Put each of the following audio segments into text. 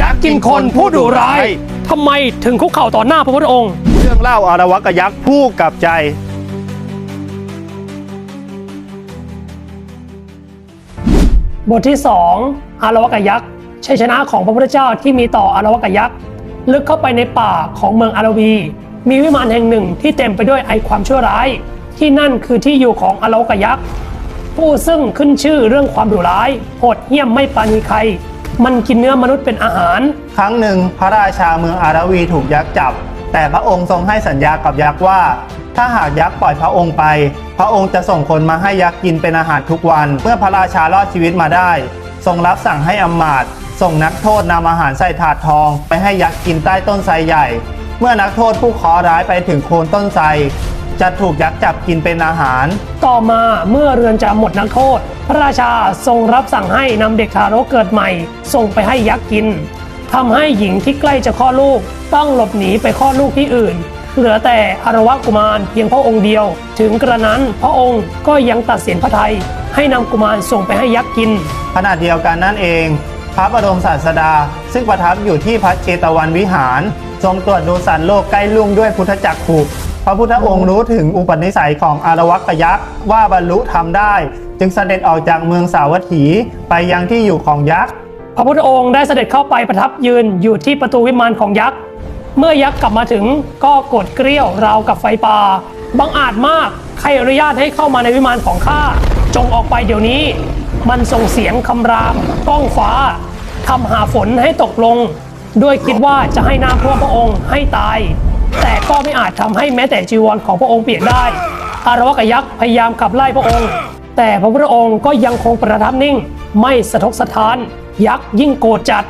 ยักษ์กินคนผู้ดุร้ายทำไมถึงคุกเข่าต่อหน้าพระพุทธองค์ เรื่องเล่าอารวะกยักษ์ผู้กับใจ บทที่ 2 อารวกยักษ์ชัยชนะของพระพุทธเจ้าที่มีต่ออารวกยักษ์ลึกเข้าไปในป่าของเมืองอารวี มีวิมานแห่งหนึ่งที่เต็มไปด้วยไอความชั่วร้าย ที่นั่นคือที่อยู่ของอารวกยักษ์ผู้ซึ่งขึ้นชื่อเรื่องความดุร้ายโหดเหี้ยมไม่ปราณีใคร มันกินเนื้อมนุษย์เป็นอาหาร ครั้งหนึ่งพระราชาเมืองอารวีถูกยักษ์จับ แต่พระองค์ทรงให้สัญญากับยักษ์ว่า ถ้าหากยักษ์ปล่อยพระองค์ไป พระองค์จะส่งคนมาให้ยักษ์กินเป็นอาหารทุกวัน เมื่อพระราชารอดชีวิตมาได้ ทรงรับสั่งให้อำมาตย์ส่งนักโทษนำอาหารใส่ถาดทอง ไปให้ยักษ์กินใต้ต้นไทรใหญ่ เมื่อนักโทษผู้เคราะห์ร้ายไปถึงโคนต้นไทร จะถูกยักษ์จับกินเป็นอาหาร ต่อมาเมื่อเรือนจำหมดนักโทษ พระราชาทรงรับสั่งให้นำเด็กทารกเกิดใหม่ ส่งไปให้ยักษ์กินทำให้หญิงที่ใกล้จะคลอดลูก ต้องหลบหนีไปคลอดลูกที่อื่น เหลือแต่อารวะกุมารเพียงพระองค์เดียว ถึงกระนั้นพระองค์ก็ยังตัดสินพระทัยให้นำกุมารส่งไปให้ยักษ์กิน ขณะเดียวกันนั่นเอง พระบรมศาสดา ซึ่งประทับอยู่ที่พระเชตวันวิหาร ทรงตรวจดูสันโลกใกล้ลุ่งด้วยพุทธจักขุพ ระพุทธองค์รู้ถึงอุปนิสัยของอารวักยักษ์ว่าบรรลุทำได้ จึงเสด็จออกจากเมืองสาวัตถีไปยังที่อยู่ของยักษ์พระพุทธองค์ได้เสด็จเข้าไปประทับยืนอยู่ที่ประตูวิมานของยักษ์เมื่อยักษ์กลับมาถึงก็กดเกลี้ยวราวกับไฟป่าบังอาจมากใครอนุญาตให้เข้ามาในวิมานของข้าจงออกไปเดี๋ยวนี้ มันส่งเสียงคำรามก้องฟ้าทำหาฝนให้ตกลง ด้วยคิดว่าจะให้น้ำท่วมพระองค์ให้ตาย แต่ก็ไม่อาจทำให้แม้แต่จีวรของพระองค์เปียกได้อารวกยักษ์พยายามขับไล่พระองค์ แต่พระพุทธองค์ก็ยังคงประทับนิ่ง ไม่สะทกสะท้าน ยักษ์ยิ่งโกรธจัด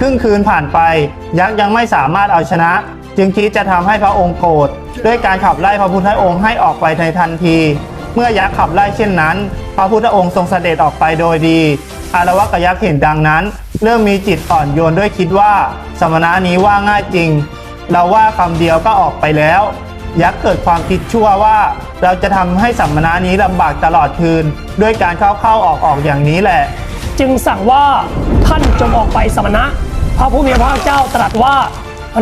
ครึ่งคืนผ่านไป ยักษ์ยังไม่สามารถเอาชนะ จึงคิดจะทำให้พระองค์โกรธด้วยการขับไล่พระพุทธองค์ให้ออกไปในทันที เมื่อยักษ์ขับไล่เช่นนั้น พระพุทธองค์ทรงเสด็จออกไปโดยดี อารวกยักษ์เห็นดังนั้น เริ่มมีจิตอ่อนโยนด้วยคิดว่า สมณะนี้ว่าง่ายจริง เราว่าคำเดียวก็ออกไปแล้ว ยักษ์เกิดความคิดชั่วว่า เราจะทำให้สัมมนานี้ลำบากตลอดคืน ด้วยการเข้าเข้าๆออกออกๆอย่างนี้แหละ จึงสั่งว่าท่านจงออกไปสมณะพระผู้มีพระภาคเจ้าตรัสว่า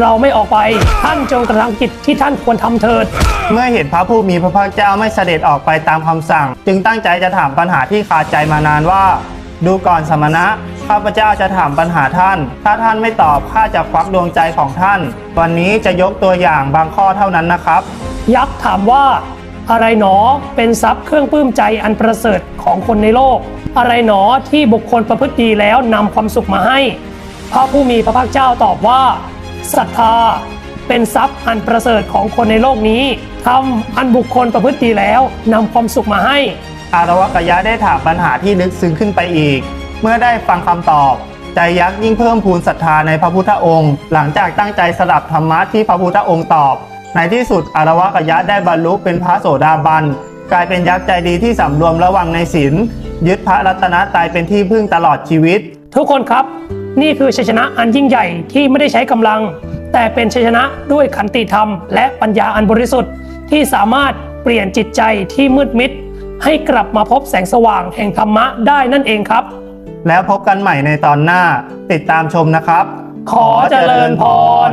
เราไม่ออกไปท่านจงกระทำกิจที่ท่านควรทำเถิด เมื่อเห็นพระผู้มีพระภาคเจ้าไม่เสด็จออกไปตามคำสั่ง จึงตั้งใจจะถามปัญหาที่คาใจมานานว่า ดูก่อนสมณะ ข้าพเจ้าจะถามปัญหาท่าน ถ้าท่านไม่ตอบข้าจะควักดวงใจของท่าน วันนี้จะยกตัวอย่างบางข้อเท่านั้นนะครับ ยักษ์ถามว่า อะไรหนอเป็นทรัพย์เครื่องปลื้มใจอันประเสริฐของคนในโลก อะไรหนอที่บุคคลประพฤติดีแล้วนำความสุขมาให้ พระผู้มีพระภาคเจ้าตอบว่าศรัทธาเป็นทรัพย์อันประเสริฐของคนในโลกนี้ทำอันบุคคลประพฤติดีแล้วนำความสุขมาให้ อารวกยะได้ถามปัญหาที่ลึกซึ้งขึ้นไปอีก เมื่อได้ฟังคำตอบ ใจยักษ์ยิ่งเพิ่มพูนศรัทธาในพระพุทธองค์ หลังจากตั้งใจสดับธรรมะที่พระพุทธองค์ตอบ ในที่สุดอารวกยะได้บรรลุเป็นพระโสดาบัน กลายเป็นยักษ์ใจดีที่สำรวมระวังในศีลยึดพระรัตนตรัยเป็นที่พึ่งตลอดชีวิต ทุกคนครับ นี่คือชัยชนะอันยิ่งใหญ่ที่ไม่ได้ใช้กำลัง แต่เป็นชัยชนะด้วยขันติธรรม และปัญญาอันบริสุทธิ์ที่สามารถเปลี่ยนจิตใจที่มืดมิด ให้กลับมาพบแสงสว่างแห่งธรรมะได้นั่นเองครับ แล้วพบกันใหม่ในตอนหน้าติดตามชมนะครับ ขอเจริญพร